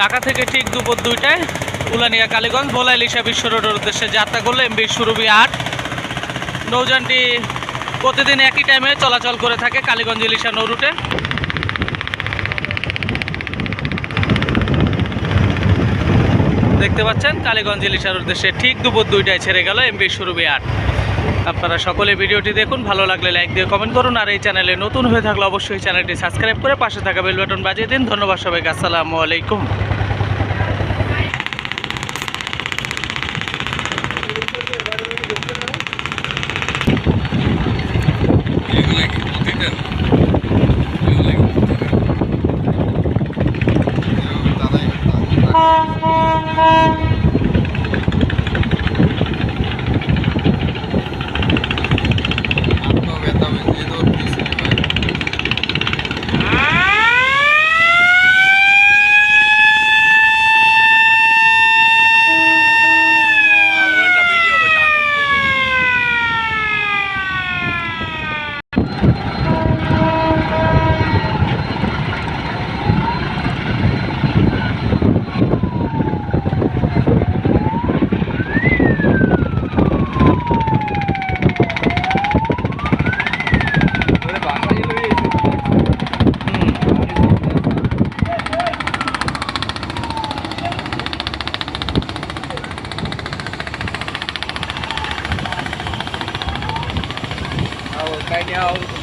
ঢাকা থেকে ঠিক দুপুর দুইটায় উলানিয়া কালীগঞ্জ ভোলা ইলিশা বিশ্ব রোডের উদ্দেশ্যে যাত্রা করল এমবি সুরভি আট। নৌযানটি প্রতিদিন একই টাইমে চলাচল করে থাকে কালীগঞ্জ ইলিশা নৌ রুটে দেখতে পাচ্ছেন, কালীগঞ্জ ইলিশার উদ্দেশ্যে ঠিক দুপুর দুইটায় ছেড়ে গেল এমবি সুরভি আট। আপনারা সকলে ভিডিওটি দেখুন, ভালো লাগলে লাইক দিয়ে কমেন্ট করুন, আর এই চ্যানেলে নতুন হয়ে থাকলে অবশ্যই চ্যানেলটি সাবস্ক্রাইব করে পাশে থাকা বেল বাটন বাজিয়ে দিন। ধন্যবাদ সবাইকে, আসসালামু আলাইকুম। Cãi.